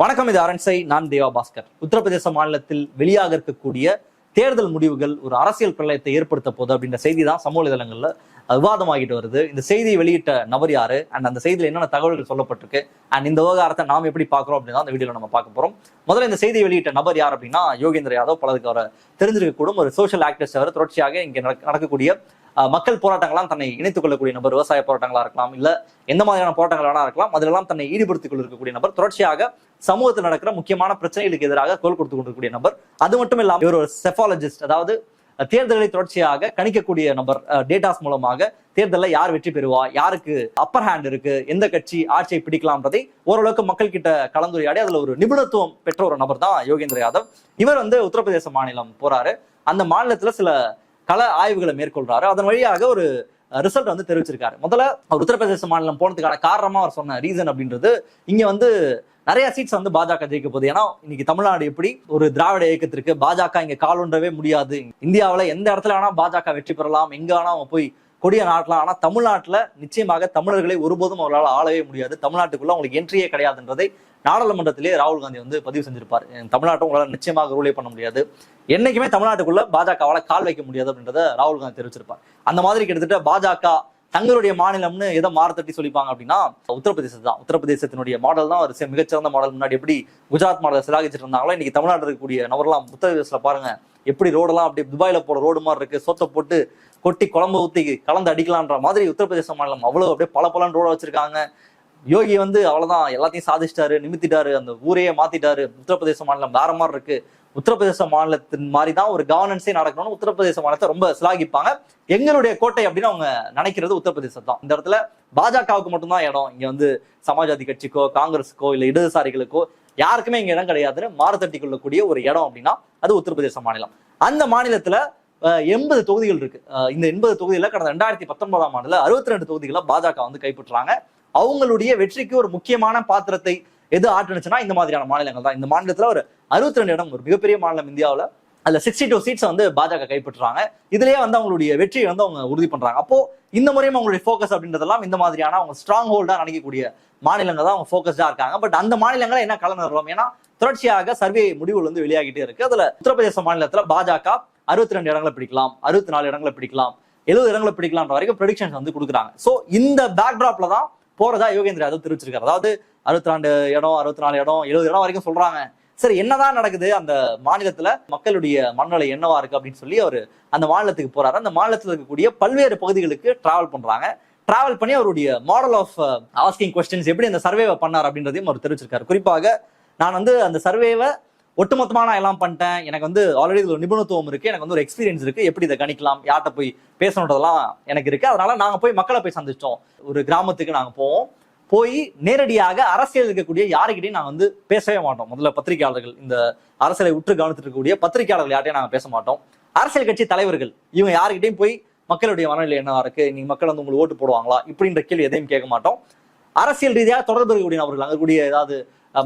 வணக்கம் இது அரண்சை. நான் தேவா பாஸ்கர். உத்தரப்பிரதேச மாநிலத்தில் வெளியாக இருக்கக்கூடிய தேர்தல் முடிவுகள் ஒரு அரசியல் பிரளயத்தை ஏற்படுத்த போது அப்படின்ற செய்தி தான் சமூக வலைதளங்கள்ல விவாதமாகிட்டு வருது. இந்த செய்தியை வெளியிட்ட நபர் யாரு? அண்ட் அந்த செய்தியில் என்னென்ன தகவல்கள் சொல்லப்பட்டிருக்கு? அண்ட் இந்த விவகாரத்தை நாம் எப்படி பார்க்குறோம் அப்படின்னு தான் இந்த நம்ம பார்க்க போகிறோம் முதல்ல இந்த செய்தியை வெளியிட்ட நபர் யார் அப்படின்னா யோகேந்திர யாதவ். பலருக்கு அவரை தெரிஞ்சிருக்கக்கூடும். ஒரு சோஷியல் ஆக்டிவிஸ்ட் அவர். தொடர்ச்சியாக இங்கே நடக்கக்கூடிய மக்கள் போராட்டங்களாம் தன்னை இணைத்துக் கொள்ளக்கூடிய நபர் விவசாய போராட்டங்களா இருக்கலாம் இல்ல எந்த மாதிரியான போராட்டங்கள் வேணா இருக்கலாம் அதிலெல்லாம் தன்னை ஈடுபடுத்திக் கொண்டிருக்கக்கூடிய நபர் தொடர்ச்சியாக சமூகத்தில் நடக்கிற முக்கியமான பிரச்சனைகளுக்கு எதிராக குரல் கொடுத்து கொண்டிருக்கக்கூடிய நபர். அது மட்டும் இல்லாமல் இவர் ஒரு செஃபாலஜிஸ்ட் அதாவது தேர்தலை தொடர்ச்சியாக கணிக்கக்கூடிய நபர் டேட்டாஸ் மூலமாக தேர்தலில் யார் வெற்றி பெறுவா யாருக்கு அப்பர் ஹேண்ட் இருக்கு எந்த கட்சி ஆட்சியை பிடிக்கலாம்ன்றதை ஓரளவுக்கு மக்கள் கிட்ட கலந்துரையாடி அதுல ஒரு நிபுணத்துவம் பெற்ற ஒரு நபர் தான் யோகேந்திர யாதவ். இவர் வந்து உத்தரப்பிரதேச மாநிலம் போறாரு. அந்த மாநிலத்துல சில கள ஆய்வுகளை மேற்கொள்றாரு. அதன் வழியாக ஒரு ரிசல்ட் வந்து தெரிவிச்சிருக்காரு. முதல்ல அவர் உத்தரப்பிரதேச மாநிலம் போனதுக்கான காரணமா அவர் சொன்ன ரீசன் அப்படின்றது இங்க வந்து நிறைய சீட்ஸ் வந்து பாஜக ஜெயிக்க போகுது. ஏன்னா இன்னைக்கு தமிழ்நாடு எப்படி ஒரு திராவிட இயக்கத்திற்கு பாஜக இங்க கால் ஒன்றவே முடியாது. இந்தியாவில் எந்த இடத்துல வேணா பாஜக வெற்றி பெறலாம். எங்க வேணா அவங்க போய் கொடிய நாட்டலாம் ஆனால் தமிழ்நாட்டில் நிச்சயமாக தமிழர்களை ஒருபோதும் அவர்களால் ஆளவே முடியாது. தமிழ்நாட்டுக்குள்ள அவங்களுக்கு என்ட்ரியே கிடையாதுன்றதை நாடாளுமன்றத்திலே ராகுல் காந்தி வந்து பதிவு செஞ்சிருப்பார். தமிழ்நாட்டை உங்களால் நிச்சயமாக ரூலே பண்ண முடியாது. என்னைக்குமே தமிழ்நாட்டுக்குள்ள பாஜகவால் கால் வைக்க முடியாது அப்படின்றத ராகுல் காந்தி தெரிவிச்சிருப்பார். அந்த மாதிரி கிட்டத்தட்ட பாஜக தங்களுடைய மாநிலம்னு எதை மாறத்தட்டி சொல்லிப்பாங்க அப்படின்னா உத்தரப்பிரதேசம் தான். உத்தரப்பிரதேசத்தினுடைய மாடல் தான். ஒரு மிகச்சிறந்த மாடல் முன்னாடி எப்படி குஜராத் மாடல் சிலாகிச்சிட்டு இருந்தாங்களோ இன்னைக்கு தமிழ்நாட்டில் இருக்கக்கூடிய நபர்லாம் உத்தரப்பிரதேசத்தில் பாருங்க. எப்படி ரோடெல்லாம் அப்படி துபாயில் போகிற ரோடு மாதிரி இருக்கு. சொத்தை போட்டு கொட்டி குழம்பு ஊத்தி கலந்து அடிக்கலான்ற மாதிரி உத்தரப்பிரதேச மாநிலம் அவ்வளவு அப்படியே பல பலன் ரோட வச்சிருக்காங்க. யோகி வந்து அவ்வளவுதான் எல்லாத்தையும் சாதிச்சிட்டாரு நிமித்திட்டாரு அந்த ஊரையே மாத்திட்டாரு. உத்தரப்பிரதேச மாநிலம் வேற மாதிரி இருக்கு. உத்தரப்பிரதேச மாநிலத்தின் மாதிரி தான் ஒரு கவர்னன்ஸே நடக்கணும்னு உத்தரப்பிரதேச மாநிலத்தை ரொம்ப சிலாகிப்பாங்க. எங்களுடைய கோட்டை அப்படின்னு அவங்க நினைக்கிறது உத்தரப்பிரதேசம் தான் இந்த இடத்துல பாஜகவுக்கு மட்டும்தான் இடம். இங்க வந்து சமாஜ்வாதி கட்சிக்கோ காங்கிரஸுக்கோ இல்ல இடதுசாரிகளுக்கோ யாருக்குமே இங்க இடம் கிடையாதுன்னு மாறுதட்டி கொள்ளக்கூடிய ஒரு இடம் அப்படின்னா அது உத்தரப்பிரதேச மாநிலம். அந்த மாநிலத்துல எண்பது தொகுதிகள் இருக்கு. இந்த எண்பது தொகுதியில கடந்த ரெண்டாயிரத்தி பத்தொன்பதாம் ஆண்டுல அறுபத்தி ரெண்டு தொகுதிகளை பாஜக வந்து கைப்பற்றுறாங்க. அவங்களுடைய வெற்றிக்கு ஒரு முக்கியமான பாத்திரத்தை எது ஆற்றுனுச்சுன்னா இந்த மாதிரியான மாநிலங்கள் தான். இந்த மாநிலத்துல ஒரு அறுபத்தி ரெண்டு இடம் ஒரு மிகப்பெரிய மாநிலம் இந்தியாவில். அதுல சிக்ஸ்டி டூ சீட்ஸ் வந்து பாஜக கைப்பற்றுறாங்க. இதுலயே வந்து அவங்களுடைய வெற்றியை வந்து அவங்க உறுதி பண்றாங்க. அப்போ இந்த முறையும் அவங்களுடைய ஃபோக்கஸ் அப்படின்றதெல்லாம் இந்த மாதிரியான அவங்க ஸ்ட்ராங் ஹோல்டா நினைக்கக்கூடிய மாநிலங்கள் தான் அவங்க ஃபோக்கஸ்டா இருக்காங்க. பட் அந்த மாநிலங்களை என்ன கலந்துறோம் ஏன்னா தொடர்ச்சியாக சர்வே முடிவுகள் வந்து வெளியாகிட்டே இருக்கு. அதுல உத்தரப்பிரதேச மாநிலத்துல பாஜக அறுபத்தி ரெண்டு இடங்களை பிடிக்கலாம் அறுபத்தி நாலு இடங்களை பிடிக்கலாம் எழுபது இடங்களை பிடிக்கலாம்ன்ற வரைக்கும் ப்ரொடிக்ஷன்ஸ் வந்து கொடுக்குறாங்க. ஸோ இந்த பேக்ட்ராப்ல தான் போறதா யோகேந்திர யாதவ் தெரிவிச்சிருக்காரு. அதாவது அறுபத்தி ரெண்டு இடம் அறுபத்தி நாலு இடம் எழுபது இடம் வரைக்கும் சொல்றாங்க. சரி என்னதான் நடக்குது? அந்த மாநிலத்துல மக்களுடைய மனநிலை என்னவா இருக்கு அப்படின்னு சொல்லி அவர் அந்த மாநிலத்துக்கு போறாரு. அந்த மாநிலத்தில் இருக்கக்கூடிய பல்வேறு பகுதிகளுக்கு டிராவல் பண்றாங்க. டிராவல் பண்ணி அவருடைய மாடல் ஆஃப் ஆஸ்கிங் கொஸ்டின்ஸ் எப்படி அந்த சர்வேவை பண்ணார் அப்படின்றதையும் அவர் தெரிவிச்சிருக்காரு. குறிப்பாக நான் வந்து அந்த சர்வேவை ஒட்டுமொத்தமாக நான் எல்லாம் பண்ணிட்டேன். எனக்கு வந்து ஆல்ரெடி இதில் ஒரு நிபுணத்துவம் இருக்குது எனக்கு வந்து ஒரு எக்ஸ்பீரியன்ஸ் இருக்குது எப்படி இதை கணிக்கலாம்? யார்கிட்ட போய் பேசணுன்றதெல்லாம் எனக்கு இருக்குது அதனால் நாங்கள் போய் மக்களை போய் சந்திச்சோம். ஒரு கிராமத்துக்கு நாங்கள் போவோம். போய் நேரடியாக அரசியல் இருக்கக்கூடிய யாருக்கிட்டையும் நாங்கள் வந்து பேசவே மாட்டோம். முதல்ல பத்திரிகையாளர்கள் இந்த அரசியலை உற்று கவனித்துட்டு இருக்கக்கூடிய பத்திரிகையாளர்கள் யார்ட்டையும் நாங்கள் பேச மாட்டோம். அரசியல் கட்சி தலைவர்கள் இவங்க யாருக்கிட்டையும் போய் மக்களுடைய மனநிலை என்னவா இருக்கு? நீங்க மக்கள் வந்து உங்களுக்கு ஓட்டு போடுவாங்களா? இப்படின்ற கேள்வி எதையும் கேட்க மாட்டோம். அரசியல் ரீதியாக தொடர்பு இருக்கக்கூடிய நபர்கள் அங்கக்கூடிய ஏதாவது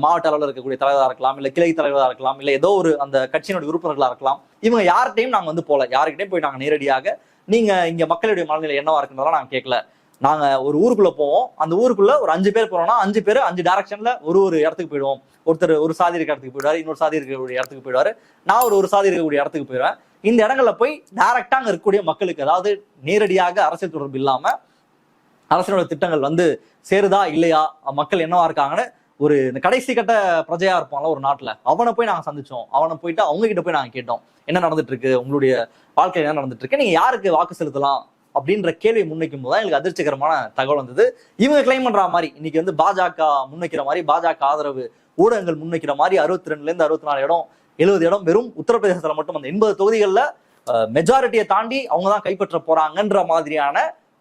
மாவட்ட அளவில் இருக்கக்கூடிய தலைவராக இருக்கலாம் இல்ல கிளை தலைவராக இருக்கலாம் இல்ல ஏதோ ஒரு அந்த கட்சியினுடைய உறுப்பினர்களா இருக்கலாம். இவங்க யார்கிட்டையும் நாங்க வந்து போல யாருக்கிட்டையும் போய் நாங்க நேரடியாக நீங்க இங்க மக்களுடைய மனநிலை என்னவா இருக்குன்றதெல்லாம் நாங்க கேட்கல நாங்க ஒரு ஊருக்குள்ள போவோம். அந்த ஊருக்குள்ள ஒரு அஞ்சு பேர் போறோம்னா அஞ்சு பேர் அஞ்சு டைரக்ஷன்ல ஒரு ஒரு இடத்துக்கு போயிடுவோம். ஒருத்தர் ஒரு சாதி இருக்க இடத்துக்கு போயிடுவாரு இன்னொரு சாதி இருக்கக்கூடிய இடத்துக்கு போயிடுவாரு. நான் ஒரு ஒரு சாதி இருக்கக்கூடிய இடத்துக்கு போயிடுவேன். இந்த இடங்கள்ல போய் டைரக்டா அங்க இருக்கக்கூடிய மக்களுக்கு அதாவது நேரடியாக அரசியல் தொடர்பு இல்லாம அரசியலோட திட்டங்கள் வந்து சேருதா இல்லையா மக்கள் என்னவா இருக்காங்கன்னு ஒரு இந்த கடைசி கட்ட பிரஜையா இருப்பான்ல ஒரு நாட்டுல. அவனை போய் நாங்க சந்திச்சோம். அவனை போயிட்டு அவங்க கிட்ட போய் நாங்க கேட்டோம். என்ன நடந்துட்டு இருக்கு உங்களுடைய வாழ்க்கையில என்ன நடந்துட்டு இருக்கு நீங்க யாருக்கு வாக்கு செலுத்தலாம்? அப்படின்ற கேள்வியை முன்வைக்கும் போது தான் எங்களுக்கு அதிர்ச்சிகரமான தகவல் வந்தது. இவங்க கிளைம் பண்ற மாதிரி இன்னைக்கு வந்து பாஜக முன்வைக்கிற மாதிரி பாஜக ஆதரவு ஊடகங்கள் முன்வைக்கிற மாதிரி அறுபத்தி ரெண்டுல இருந்து அறுபத்தி நாலு இடம் எழுபது இடம் வெறும் உத்தரப்பிரதேசத்துல மட்டும் அந்த எண்பது தொகுதிகளில் மெஜாரிட்டியை தாண்டி அவங்க தான் கைப்பற்ற போறாங்கன்ற மாதிரியான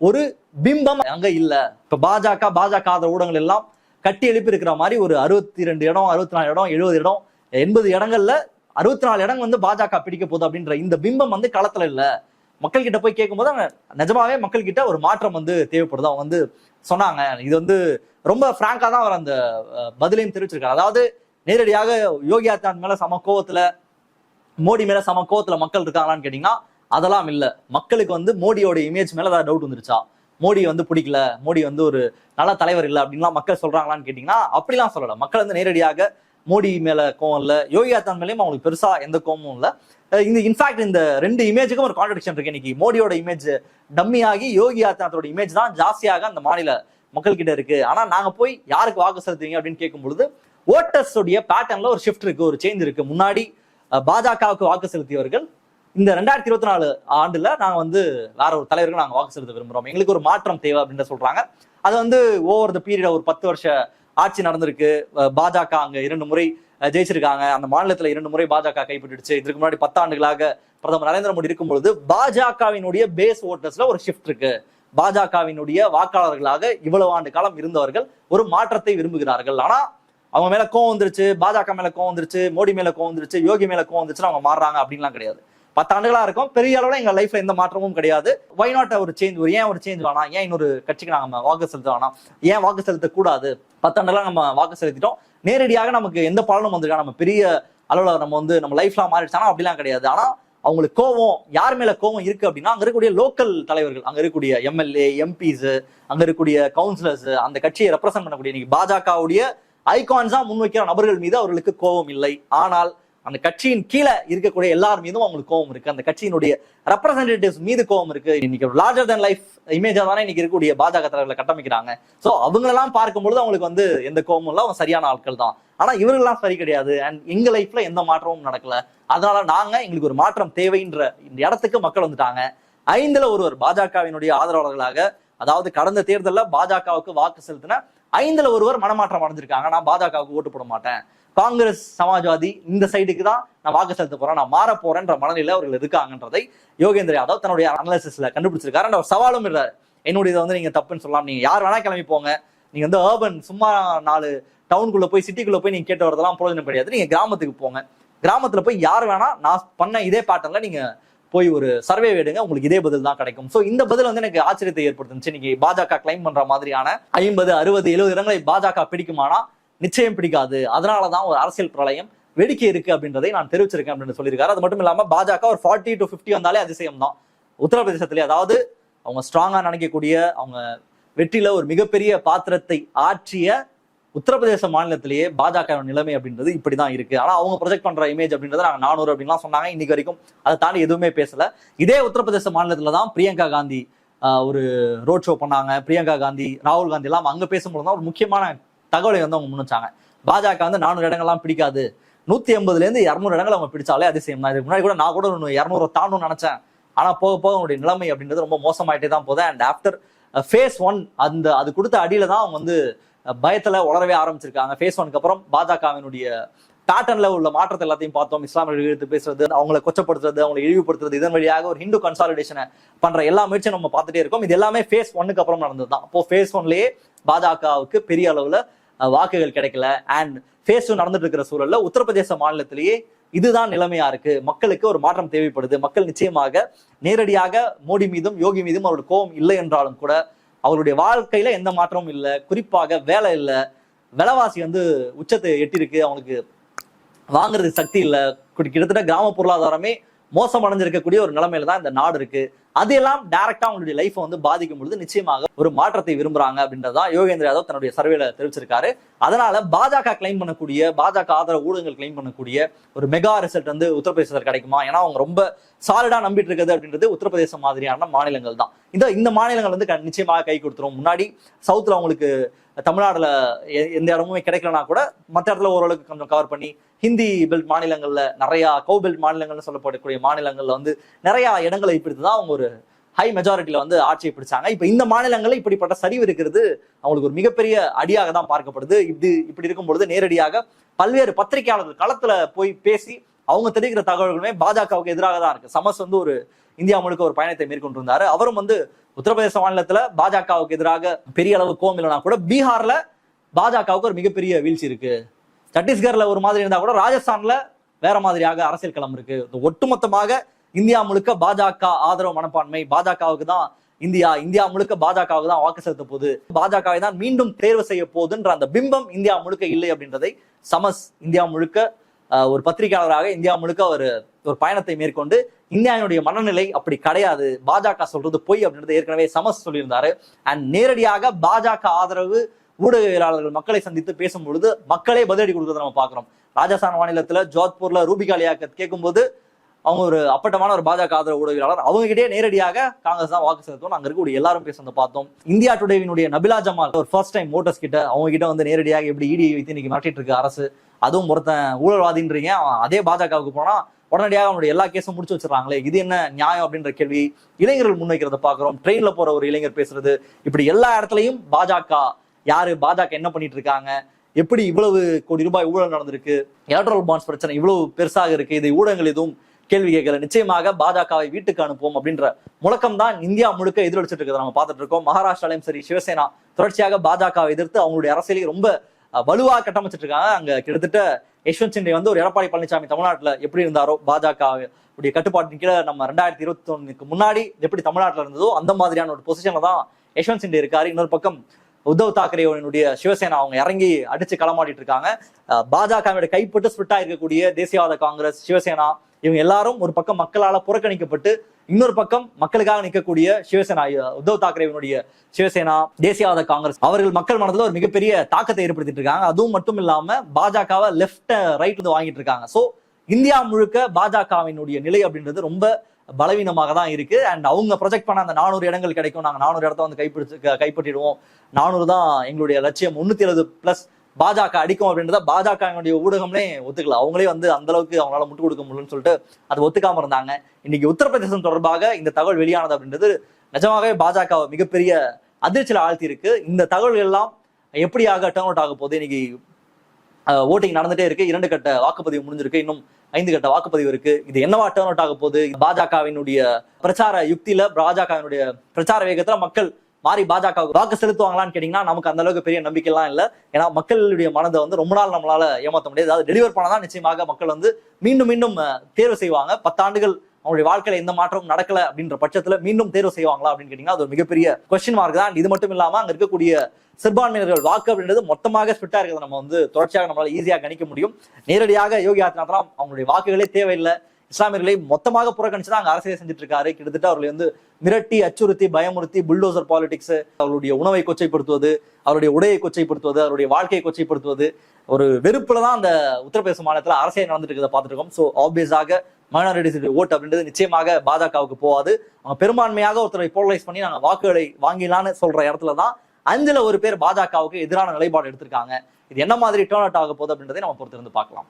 ஒரு பிம்பம் அங்க இல்ல. இப்ப பாஜக பாஜக ஆதரவு ஊடகங்கள் எல்லாம் கட்டி எழுப்பி இருக்கிற மாதிரி ஒரு அறுபத்தி ரெண்டு இடம் அறுபத்தி நாலு இடம் எழுபது இடம் எண்பது இடங்கள்ல அறுபத்தி நாலு இடம் வந்து பாஜக பிடிக்க போகுது அப்படின்ற இந்த பிம்பம் வந்து களத்துல இல்ல. மக்கள் கிட்ட போய் கேட்கும்போது அவங்க நிஜமாவே மக்கள் கிட்ட ஒரு மாற்றம் வந்து தேவைப்படுது. அவங்க வந்து சொன்னாங்க இது வந்து ரொம்ப பிராங்கா தான் அவர் அந்த பதிலையும் தெரிவிச்சிருக்காரு. அதாவது நேரடியாக யோகி ஆதித்யநாத் மேல சம கோவத்துல மோடி மேல சம கோவத்துல மக்கள் இருக்காங்களான்னு கேட்டீங்கன்னா அதெல்லாம் இல்ல. மக்களுக்கு வந்து மோடியோட இமேஜ் மேல ஏதாவது டவுட் வந்துருச்சா? மோடி வந்து பிடிக்கல மோடி வந்து ஒரு நல்ல தலைவர் இல்லை அப்படின்லாம் மக்கள் சொல்றாங்களான்னு கேட்டீங்கன்னா அப்படிலாம் சொல்லல. மக்கள் வந்து நேரடியாக மோடி மேல கோவம் இல்லை யோகி ஆத்தான் மேலேயும் அவங்களுக்கு பெருசா எந்த கோவமும் இல்லை. இந்த இன்ஃபேக்ட் இந்த ரெண்டு இமேஜுக்கும் ஒரு கான்ட்ரடிக்ஷன் இருக்கு இன்னைக்கு. மோடியோட இமேஜ் டம்மி ஆகி யோகி ஆதித்யநாத்தோட இமேஜ் தான் ஜாஸ்தியாக அந்த மாநில மக்கள் கிட்ட இருக்கு. ஆனா நாங்க போய் யாருக்கு வாக்கு செலுத்துவீங்க அப்படின்னு கேட்கும் பொழுது ஓட்டர்ஸோடைய பேட்டர்ன்ல ஒரு ஷிஃப்ட் இருக்கு ஒரு சேஞ்ச் இருக்கு. முன்னாடி பாஜகவுக்கு வாக்கு செலுத்தியவர்கள் இந்த ரெண்டாயிரத்தி இருபத்தி நாலு ஆண்டுல நாங்க வந்து வேற ஒரு தலைவருக்கு நாங்க வாக்கு செலுத்த விரும்புறோம். எங்களுக்கு ஒரு மாற்றம் தேவை அப்படின்னு சொல்றாங்க. அது வந்து ஓவர் த பீரியட் ஒரு பத்து வருஷ ஆட்சி நடந்திருக்கு. பாஜக அங்க இரண்டு முறை ஜெயிச்சிருக்காங்க. அந்த மாநிலத்துல இரண்டு முறை பாஜக கைப்பற்றிடுச்சு. இதுக்கு முன்னாடி பத்தாண்டுகளாக பிரதமர் நரேந்திர மோடி இருக்கும் பொழுது பாஜகவினுடைய பேஸ் ஓட்டர்ஸ்ல ஒரு ஷிஃப்ட் இருக்கு. பாஜகவினுடைய வாக்காளர்களாக இவ்வளவு ஆண்டு காலம் இருந்தவர்கள் ஒரு மாற்றத்தை விரும்புகிறார்கள். ஆனா அவங்க மேல கோவம் வந்துருச்சு பாஜக மேல கோவம் வந்துருச்சு மோடி மேல கோவம் வந்துருச்சு யோகி மேல கோவம் வந்துருச்சுன்னு அவங்க மாறுறாங்க அப்படின்லாம் கிடையாது. பத்தாண்டுகளாக இருக்கும். பெரிய அளவில் எங்க லைஃப்ல எந்த மாற்றமும் கிடையாது. வை நாட் ஒரு சேஞ்ச் ஒரு ஏன் ஒரு சேஞ்ச் வேணாம்? ஏன் இன்னொரு கட்சிக்கு நாங்க வாக்கு செலுத்த வேணாம்? ஏன் வாக்கு செலுத்த கூடாது பத்தாண்டுகளா நம்ம வாக்கு செலுத்திட்டோம். நேரடியாக நமக்கு எந்த பலனும் வந்திருக்கா? நம்ம பெரிய அளவில் நம்ம வந்து நம்ம லைஃப்லாம் மாறிடுச்சானா? அப்படிலாம் கிடையாது. ஆனா அவங்களுக்கு கோவம் யார் மேல கோவம் இருக்கு அப்படின்னா அங்க இருக்கக்கூடிய லோக்கல் தலைவர்கள் அங்க இருக்கக்கூடிய எம்எல்ஏ எம்பிஸ் அங்க இருக்கக்கூடிய கவுன்சிலர்ஸ் அந்த கட்சியை ரெப்ரசென்ட் பண்ணக்கூடிய இன்னைக்கு பாஜகவுடைய ஐகான்ஸா முன்வைக்கிற நபர்கள் மீது அவர்களுக்கு கோபம் இல்லை. ஆனால் அந்த கட்சியின் கீழே இருக்கக்கூடிய எல்லார் மீதும் அவங்களுக்கு கோவம் இருக்கு. அந்த கட்சியினுடைய ரெப்ரசன்டேட்டிவ்ஸ் மீது கோவம் இருக்கு. இன்னைக்கு லார்ஜர் தன் லைஃப் இமேஜா தானே இன்னைக்கு இருக்கக்கூடிய பாஜக தலைவர்களை கட்டமைக்கிறாங்க. சோ அவங்களெல்லாம் பார்க்கும்பொழுது அவங்களுக்கு வந்து எந்த கோவமும் இல்லை. அவங்க சரியான ஆட்கள் தான். ஆனா இவர்கள்லாம் சரி கிடையாது. அண்ட் எங்க லைஃப்ல எந்த மாற்றமும் நடக்கல. அதனால நாங்க எங்களுக்கு ஒரு மாற்றம் தேவைன்ற இந்த இடத்துக்கு மக்கள் வந்துட்டாங்க. ஐந்துல ஒருவர் பாஜகவினுடைய ஆதரவாளர்களாக அதாவது கடந்த தேர்தலில் பாஜகவுக்கு வாக்கு செலுத்தின ஐந்துல ஒருவர் மனமாற்றம் அடைஞ்சிருக்காங்க. நான் பாஜகவுக்கு ஓட்டு போட மாட்டேன். காங்கிரஸ் சமாஜ்வாதி இந்த சைடுக்கு தான் நான் வாக்கு செலுத்த போறேன் நான் மாற போறேன்ற மனநிலை அவர்கள் இருக்காங்கன்றதை யோகேந்திர யாதவ் தன்னுடைய அனாலிசிஸ்ல கண்டுபிடிச்சிருக்காரு. அவர் சவாலும் இல்லை என்னுடைய இதை வந்து நீங்க தப்புன்னு சொல்லலாம் நீங்க யார் வேணா கிளம்பி போங்க. நீங்க வந்து ஏர்பன் சும்மா நாலு டவுனுக்குள்ள போய் சிட்டிக்குள்ள போய் நீங்க கேட்டு வரதெல்லாம் பிரயோஜனம் கிடையாது. நீங்க கிராமத்துக்கு போங்க. கிராமத்துல போய் யார் வேணா நான் பண்ண இதே பேட்டர்ல நீங்க போய் ஒரு சர்வே எடுங்க. உங்களுக்கு இதே பதில் தான் கிடைக்கும். சோ இந்த பதில் வந்து எனக்கு ஆச்சரியத்தை ஏற்படுத்துச்சு இன்னைக்கு பாஜக கிளைம் பண்ற மாதிரியான ஐம்பது அறுபது எழுபது இடங்களை பாஜக பிடிக்குமானா நிச்சயம் பிடிக்காது. அதனாலதான் ஒரு அரசியல் பிரளயம் வேடிக்கை இருக்கு அப்படின்றதை நான் தெரிவிச்சிருக்கேன் அப்படின்னு சொல்லியிருக்காரு. அது மட்டும் இல்லாம பாஜக ஒரு ஃபார்ட்டி டு ஃபிஃப்டி வந்தாலே அதிசயம் தான் உத்தரப்பிரதேசத்திலே அதாவது அவங்க ஸ்ட்ராங்கா நினைக்கக்கூடிய அவங்க வெற்றியில ஒரு மிகப்பெரிய பாத்திரத்தை ஆற்றிய உத்தரப்பிரதேச மாநிலத்திலேயே பாஜக நிலைமை அப்படின்றது இப்படிதான் இருக்கு. ஆனா அவங்க ப்ரொஜெக்ட் பண்ற இமேஜ் அப்படின்றத நாங்க நானூறு அப்படின்லாம் சொன்னாங்க. இன்னைக்கு வரைக்கும் அதை தாண்டி எதுவுமே பேசல. இதே உத்தரப்பிரதேச மாநிலத்துல தான் பிரியங்கா காந்தி ஒரு ரோட் ஷோ பண்ணாங்க. பிரியங்கா காந்தி ராகுல் காந்தி எல்லாம் அங்க பேசும்போது தான் ஒரு முக்கியமான தகவலை வந்து அவங்க முன்னிச்சாங்க பாஜக வந்து நானூறு இடங்கள்லாம் பிடிக்காது. நூத்தி எண்பதுலேருந்து இரநூறு இடங்கள் அவங்க பிடிச்சாலே அதிசயம். தான் இதுக்கு முன்னாடி கூட நான் கூட ஒன்று இரநூறு தாண்டணும்னு நினைச்சேன். ஆனா போக போக அவங்களுடைய நிலைமை அப்படின்றது ரொம்ப மோசமாயிட்டே தான் போகுது. அண்ட் ஆஃப்டர் ஃபேஸ் ஒன் அந்த அது கொடுத்த அடியில தான் அவங்க வந்து uh, பயத்துல உளரவே ஆரம்பிச்சிருக்காங்க. ஃபேஸ் ஒனுக்கு அப்புறம் பாஜகவினுடைய பேட்டர்ன்ல உள்ள மாற்றத்தை எல்லாத்தையும் பார்த்தோம். இஸ்லாமியர்கள் எடுத்து பேசுறது அவங்களை கொச்சப்படுத்துறது அவங்களை இழிவுபடுத்துறது இதன் வழியாக ஒரு ஹிந்து கன்சாலிடேஷனை பண்ற எல்லா முயற்சியும் நம்ம பார்த்துட்டே இருக்கோம். இது எல்லாமே ஃபேஸ் ஒன்னுக்கு அப்புறம் நடந்தது தான் அப்போ ஃபேஸ் ஒன்லயே பாஜகவுக்கு பெரிய அளவுல வாக்குகள் கிடைக்கல. அண்ட் ஃபேஸ் நடந்துட்டு இருக்கிற சூழல்ல உத்தரப்பிரதேச மாநிலத்திலேயே இதுதான் நிலைமையா இருக்கு. மக்களுக்கு ஒரு மாற்றம் தேவைப்படுது. மக்கள் நிச்சயமாக நேரடியாக மோடி மீதும் யோகி மீதும் அவருடைய கோபம் இல்லை என்றாலும் கூட அவருடைய வாழ்க்கையில எந்த மாற்றமும் இல்லை. குறிப்பாக வேலை இல்லை. விலைவாசி வந்து உச்சத்தை எட்டிருக்கு அவங்களுக்கு வாங்குறது சக்தி இல்லை. கிட்டத்தட்ட கிராம பொருளாதாரமே மோசம் அடைஞ்சிருக்கக்கூடிய ஒரு நிலைமையில தான் இந்த நாடு இருக்கு. அதையெல்லாம் எல்லாம் டைரக்டா அவங்களுடைய லைஃப்பை வந்து பாதிக்கும் பொழுது நிச்சயமாக ஒரு மாற்றத்தை விரும்புறாங்க அப்படின்றதா யோகேந்திர யாதவ் தன்னுடைய சர்வேல தெரிவிச்சிருக்காரு. அதனால பாஜக கிளைம் பண்ணக்கூடிய பாஜக ஆதரவு ஊடகங்கள் கிளைம் பண்ணக்கூடிய ஒரு மெகா ரிசல்ட் வந்து உத்தரப்பிரதேசத்தில் கிடைக்குமா? ஏன்னா அவங்க ரொம்ப சாலிடா நம்பிட்டு இருக்கிறது அப்படின்றது உத்தரப்பிரதேசம் மாதிரியான மாநிலங்கள் தான். இந்த இந்த மாநிலங்கள் வந்து க- நிச்சயமாக கை கொடுத்துரும். முன்னாடி சவுத்துல அவங்களுக்கு தமிழ்நாடுல எ- எந்த இடமுமே கிடைக்கலனா கூட மற்ற இடத்துல ஓரளவுக்கு கொஞ்சம் கவர் பண்ணி ஹிந்தி பெல்ட் மாநிலங்கள்ல நிறைய கவு பெல்ட் மாநிலங்கள்னு சொல்லப்படக்கூடிய மாநிலங்கள்ல வந்து நிறைய இடங்களை இப்படி தான் அவங்க ஒரு ஹை மெஜாரிட்டியில் வந்து ஆட்சியை பிடிச்சாங்க. இப்ப இந்த மாநிலங்களில் இப்படிப்பட்ட சரிவு இருக்கிறது அவங்களுக்கு ஒரு மிகப்பெரிய அடியாக தான் பார்க்கப்படுது. இப்படி இப்படி இருக்கும் பொழுது நேரடியாக பல்வேறு பத்திரிகையாளர்கள் களத்துல போய் பேசி அவங்க தெரிவிக்கிற தகவல்களுமே பாஜகவுக்கு எதிராக தான் இருக்கு. சமஸ் வந்து ஒரு இந்தியா முழுக்க ஒரு பயணத்தை மேற்கொண்டிருந்தாரு. அவரும் வந்து உத்தரப்பிரதேச மாநிலத்தில் பாஜகவுக்கு எதிராக பெரிய அளவு கோவம் இல்லைனா கூட பீகார்ல பாஜகவுக்கு ஒரு மிகப்பெரிய வீழ்ச்சி இருக்கு. சத்தீஸ்கர்ல ஒரு மாதிரி இருந்தா கூட ராஜஸ்தான்ல வேற மாதிரியாக அரசியல் களம் இருக்கு. ஒட்டுமொத்தமாக இந்தியா முழுக்க பாஜக ஆதரவு மனப்பான்மை பாஜகவுக்கு தான் இந்தியா இந்தியா முழுக்க பாஜகவுக்கு தான் வாக்கு செலுத்த போகுது. பாஜகவை தான் மீண்டும் தேர்வு செய்ய போகுதுன்ற அந்த பிம்பம் இந்தியா முழுக்க இல்லை அப்படின்றதை சமஸ் இந்தியா முழுக்க ஒரு பத்திரிகையாளராக இந்தியா முழுக்க ஒரு ஒரு பயணத்தை மேற்கொண்டு இந்தியாவினுடைய மனநிலை அப்படி கிடையாது. பாஜக சொல்றது பொய் அப்படின்றது ஏற்கனவே சமஸ் சொல்லியிருந்தாரு. அண்ட் நேரடியாக பாஜக ஆதரவு ஊடகவியலாளர்கள் மக்களை சந்தித்து பேசும்பொழுது மக்களே பதிலடி கொடுக்கறத நம்ம பாக்குறோம் ராஜஸ்தான் மாநிலத்துல ஜோத்பூர்ல ரூபிகா லியாக்கத் கேட்கும்போது அவங்க ஒரு அப்பட்டமான ஒரு பாஜக ஆதரவு ஊடகவியலாளர். அவங்க கிட்டே நேரடியாக காங்கிரஸ் தான் வாக்கு செலுத்தும் அங்க இருக்கக்கூடிய எல்லாரும் பேசுறத பார்த்தோம். இந்தியா டுடேவினுடைய நபிலா ஜமால் ஒரு ஃபர்ஸ்ட் டைம் ஓட்டர்ஸ் கிட்ட அவங்க கிட்ட வந்து நேரடியாக எப்படி இடி வைத்து இன்னைக்கு மாட்டிட்டு இருக்கு அரசு அதுவும் ஒருத்தன் ஊழல்வாதின்றீங்க அவன் அதே பாஜகவுக்கு போனா உடனடியாக அவனுடைய எல்லா கேஸும் முடிச்சு வச்சிடறாங்களே இது என்ன நியாயம் அப்படின்ற கேள்வி இளைஞர்கள் முன்வைக்கிறத பாக்குறோம் ட்ரெயின்ல போற ஒரு இளைஞர் பேசுறது இப்படி எல்லா இடத்துலயும் பாஜக யாரு பாஜக என்ன பண்ணிட்டு இருக்காங்க எப்படி இவ்வளவு கோடி ரூபாய் ஊழல் நடந்திருக்கு எலக்ட்ரல் பாண்ட்ஸ் பிரச்சனை இவ்வளவு பெருசாக இருக்கு இதை ஊடகங்கள் எதுவும் கேள்வி கேட்கல. நிச்சயமாக பாஜகவை வீட்டுக்கு அனுப்புவோம் அப்படின்ற முழக்கம் தான் இந்தியா முழுக்க எதிரொலிச்சிட்டு இருக்கிறத நம்ம பார்த்துட்டு இருக்கோம். மகாராஷ்டிராலையும் சரி சிவசேனா தொடர்ச்சியாக பாஜகவை எதிர்த்து அவங்களுடைய அரசியலை ரொம்ப வலுவா கட்டமைச்சிட்டு இருக்காங்க. அங்க கிட்டத்தட்ட யஷ்வந்த் சிண்டே வந்து ஒரு எடப்பாடி பழனிசாமி தமிழ்நாட்டுல எப்படி இருந்தாரோ பாஜக உடைய கட்டுப்பாட்டின் கீழே நம்ம ரெண்டாயிரத்தி இருபத்தி ஒண்ணுக்கு முன்னாடி எப்படி தமிழ்நாட்டுல இருந்ததோ அந்த மாதிரியான ஒரு பொசிஷன்ல தான் யஷ்வந்த் சிண்டே இருக்காரு. இன்னொரு பக்கம் உத்தவ் தாக்கரேனுடைய சிவசேனா அவங்க இறங்கி அடிச்சு களமாடிட்டு இருக்காங்க. அஹ் கைப்பட்டு ஸ்பிரிட்டா இருக்கக்கூடிய தேசியவாத காங்கிரஸ் சிவசேனா இவங்க எல்லாரும் ஒரு பக்கம் மக்களால புறக்கணிக்கப்பட்டு இன்னொரு பக்கம் மக்களுக்காக நிற்கக்கூடிய சிவசேனா உத்தவ் தாக்கரேவனுடைய சிவசேனா தேசியவாத காங்கிரஸ் அவர்கள் மக்கள் மனதுல ஒரு மிகப்பெரிய தாக்கத்தை ஏற்படுத்திட்டு இருக்காங்க. அதுவும் மட்டும் இல்லாம பாஜகவை லெஃப்ட் ரைட் வந்து வாங்கிட்டு இருக்காங்க. சோ இந்தியா முழுக்க பாஜகவினுடைய நிலை அப்படின்றது ரொம்ப பலவீனமாக தான் இருக்கு. அண்ட் அவங்க ப்ரொஜெக்ட் பண்ண அந்த நானூறு இடங்கள் கிடைக்கும். நாங்கள் நானூறு இடத்த வந்து கைப்பிடிச்சு கைப்பற்றிடுவோம். நானூறு தான் எங்களுடைய லட்சியம். முன்னூத்தி எழுபது பிளஸ் பாஜக அடிக்கும் அப்படின்றத பாஜகவினுடைய ஊடகம்னே ஒத்துக்கல. அவங்களே வந்து அந்த அளவுக்கு அவங்களால முட்டு கொடுக்க முடியலன்னு சொல்லிட்டு அதை ஒத்துக்காம இருந்தாங்க. இன்னைக்கு உத்தரப்பிரதேசம் தொடர்பாக இந்த தகவல் வெளியானது அப்படின்றது நிஜமாவே பாஜக மிகப்பெரிய அதிர்ச்சியில ஆழ்த்தி இருக்கு இந்த தகவல்கள் எல்லாம் எப்படியாக டேர்ன் அவுட் ஆக போகுது? இன்னைக்கு ஓட்டிங் நடந்துட்டே இருக்கு. இரண்டு கட்ட வாக்குப்பதிவு முடிஞ்சிருக்கு. இன்னும் ஐந்து கட்ட வாக்குப்பதிவு இருக்கு. இது என்னவா டேர்ன் அவுட் ஆக போகுது? பாஜகவினுடைய பிரச்சார யுக்தியில பாஜகவினுடைய பிரச்சார வேகத்துல மக்கள் மாறி பாஜக வாக்கு செலுத்துவாங்களான்னு கேட்டீங்கன்னா நமக்கு அந்த அளவுக்கு பெரிய நம்பிக்கை எல்லாம் ஏன்னா மக்களுடைய மனதை வந்து ரொம்ப நாள் நம்மளால ஏமாத்த முடியாது. அதாவது டெலிவர் பண்ணதான் நிச்சயமாக மக்கள் வந்து மீண்டும் மீண்டும் தேர்வு செய்வாங்க. பத்தாண்டுகள் அவங்களுடைய வாழ்க்கையில எந்த மாற்றமும் நடக்கல அப்படின்ற பட்சத்துல மீண்டும் தேர்வு செய்வாங்களா அப்படின்னு கேட்டீங்கன்னா அது ஒரு மிகப்பெரிய கொஸ்டின் மார்க் தான். இது மட்டும் இல்லாம அங்க இருக்கக்கூடிய சிறுபான்மையினர்கள் வாக்கு அப்படின்றது மொத்தமாக ஸ்பிட்டா இருக்கிறத நம்ம வந்து தொடர்ச்சியாக நம்மளால ஈஸியாக கணிக்க முடியும். நேரடியாக யோகி ஆதித்யநாத்லாம் அவங்களுடைய வாக்குகளே தேவையில்லை. இஸ்லாமியர்களை மொத்தமாக புறக்கணிச்சு தான் அங்க அரசியல் செஞ்சுட்டு இருக்காரு கிட்டத்தட்ட அவர்களை வந்து மிரட்டி அச்சுறுத்தி பயமுறுத்தி புல்டோசர் பாலிடிக்ஸ் அவருடைய உணவை கொச்சைப்படுத்துவது அவருடைய உடையை கொச்சைப்படுத்துவது அவருடைய வாழ்க்கையை கொச்சைப்படுத்துவது ஒரு வெறுப்புல தான் அந்த உத்தரப்பிரதேச மாநிலத்துல அரசியல் நடந்துட்டு இருக்கிறத பார்த்துருக்கோம். ஸோ ஆப்வியஸாக மைனாரிட்டிஸ் ஓட் அப்படின்றது நிச்சயமாக பாஜகவுக்கு போகாது. அவங்க பெரும்பான்மையாக ஒருத்தரை போலரைஸ் பண்ணி நாங்கள் வாக்குகளை வாங்கிடலான்னு சொல்ற இடத்துல தான் அஞ்சுல ஒரு பேர் பாஜகவுக்கு எதிரான நிலைப்பாடு எடுத்திருக்காங்க. இது என்ன மாதிரி டேர்ன் அவுட் ஆக போகுது அப்படின்றதை நம்ம பொறுத்திருந்து பார்க்கலாம்.